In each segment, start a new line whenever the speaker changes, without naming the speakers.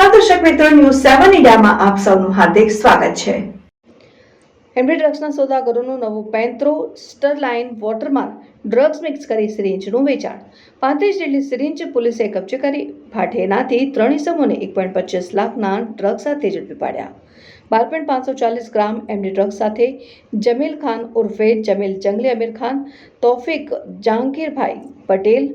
મિત્રો, ન્યૂઝ સેવન ઇન્ડિયામાં આપ સૌનું હાર્દિક સ્વાગત છે.
હેમરી ડ્રગ્સના સોદાગરોનું નવું પેન્ત્રો સ્ટરલાઇન વોટરમાર્ક ડ્રગ્સ મિક્સ કરી સિરિંજનું વેચાણ. પાંત્રીસ જેટલી સિરિંજ પોલીસે કબજે કરી. ભાઠેનાથી ત્રણ ઇસમોને એક પોઈન્ટ પચીસ લાખના ડ્રગ્સ સાથે ઝડપી પાડ્યા. બાર પોઈન્ટ પાંચસો ચાલીસ ગ્રામ એમડી ડ્રગ્સ સાથે જમીલ ખાન ઉર્ફે જમીલ જંગલી અમીર ખાન, તોફિક જાંગીરભાઈ પટેલ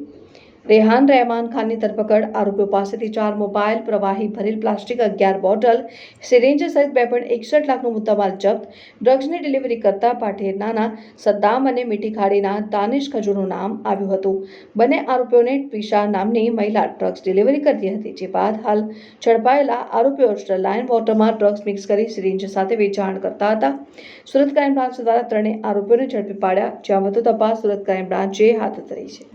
રેહાન રહેમાન ખાનની ધરપકડ આરોપીઓ પાસેથી ચાર મોબાઈલ પ્રવાહી ભરેલ પ્લાસ્ટિક અગિયાર બોટલ સિરેન્જ સહિત બે પોઈન્ટ એકસઠ લાખનો મુદ્દામાલ જપ્ત ડ્રગ્સની ડિલિવરી કરતા પાઠેરનાના સદ્દામ અને મીઠી ખાડીના દાનિશ ખજૂરનું નામ આવ્યું હતું બંને આરોપીઓને પીશા નામની મહિલા ડ્રગ્સ ડિલિવરી કરતી હતી જે બાદ હાલ ઝડપાયેલા આરોપીઓ સ્ટરલાઇન વોટરમાં ડ્રગ્સ મિક્સ કરી સિરિંજ સાથે વેચાણ કરતા હતા। સુરત ક્રાઇમ બ્રાન્ચ દ્વારા ત્રણેય આરોપીઓને ઝડપી પાડ્યા, જ્યાં વધુ તપાસ સુરત ક્રાઇમ બ્રાન્ચે હાથ ધરી છે।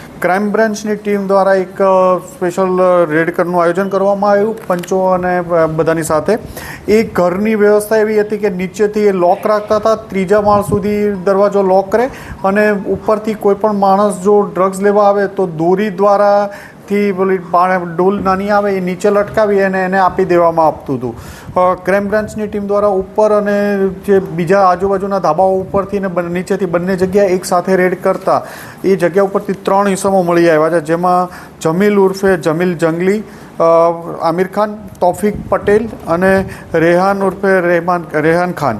ક્રાઇમ બ્રાન્ચની ટીમ દ્વારા એક સ્પેશિયલ રેડ કરનું આયોજન કરવામાં આવ્યું, પંચો અને બધાની સાથે. એ ઘરની વ્યવસ્થા એવી હતી કે નીચેથી એ લોક રાખતા હતા, ત્રીજા માળ સુધી દરવાજો લોક કરે અને ઉપરથી કોઈ પણ માણસ જો ડ્રગ્સ લેવા આવે તો દોરી દ્વારા થી પેલી ડોલ નાની આવે એ નીચે લટકાવી અને એને આપી દેવામાં આપતું હતું. ક્રાઇમ બ્રાન્ચની ટીમ દ્વારા ઉપર અને જે બીજા આજુબાજુના ધાબાઓ ઉપરથી ને નીચેથી બંને જગ્યાએ એક સાથે રેડ કરતા એ જગ્યા ઉપરથી ત્રણ ઇસમો મળી આવ્યા છે. જેમાં જમીલ ઉર્ફે જમીલ જંગલી આમિર ખાન, તોફિક પટેલ અને રેહાન ઉર્ફે રહેમાન, રેહાન ખાન.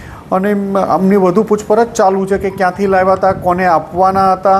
અને આમની વધુ પૂછપરછ ચાલુ છે કે ક્યાંથી લાવ્યા હતા કોને આપવાના હતા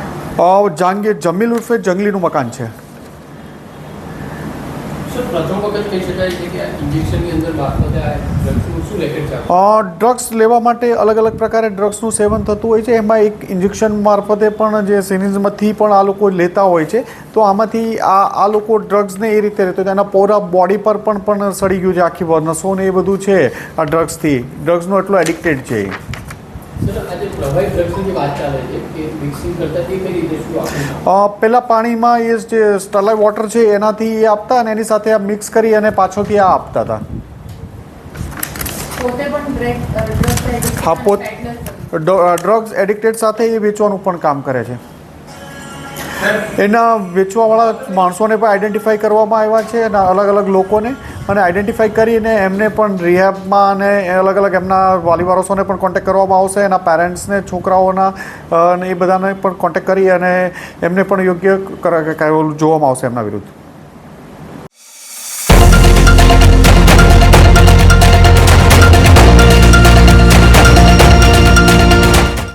જહાંગીર જમીલ ઉર્ફે જંગલીનું મકાન છે. ડ્રગ્સ લેવા માટે અલગ અલગ પ્રકારે ડ્રગ્સનું સેવન થતું હોય છે. એમાં એક ઇન્જેક્શન મારફતે પણ જે સિરિંજમાંથી પણ આ લોકો લેતા હોય છે. તો આમાંથી આ આ લોકો ડ્રગ્સને એ રીતે રહેતો એના પૂરા બોડી પર પણ પણ સડી ગયું છે. આખી નસો ને એ બધું છે આ ડ્રગ્સથી. ડ્રગ્સનો એટલો એડિક્ટેડ છે. પહેલાં પાણીમાં એ જે સ્ટરલાઇટ વોટર છે એનાથી એ આપતા અને એની સાથે આ મિક્સ કરી અને પાછોથી આ આપતા હતા. હા, પોત- ડ્રગ્સ એડિક્ટેડ સાથે એ વેચવાનું પણ કામ કરે છે. એના વેચવાવાળા માણસોને પણ આઈડેન્ટિફાઈ કરવામાં આવ્યા છે અને અલગ અલગ લોકોને. અને આઈડેન્ટિફાઈ કરીને એમને પણ રિહેબમાં અને અલગ અલગ એમના વાલી વારસોને પણ કોન્ટેક્ટ કરવામાં આવશે, એના પેરેન્ટ્સને છોકરાઓના અને એ બધાને પણ કોન્ટેક્ટ કરી અને એમને પણ યોગ્ય જોવામાં આવશે એમના વિરુદ્ધ.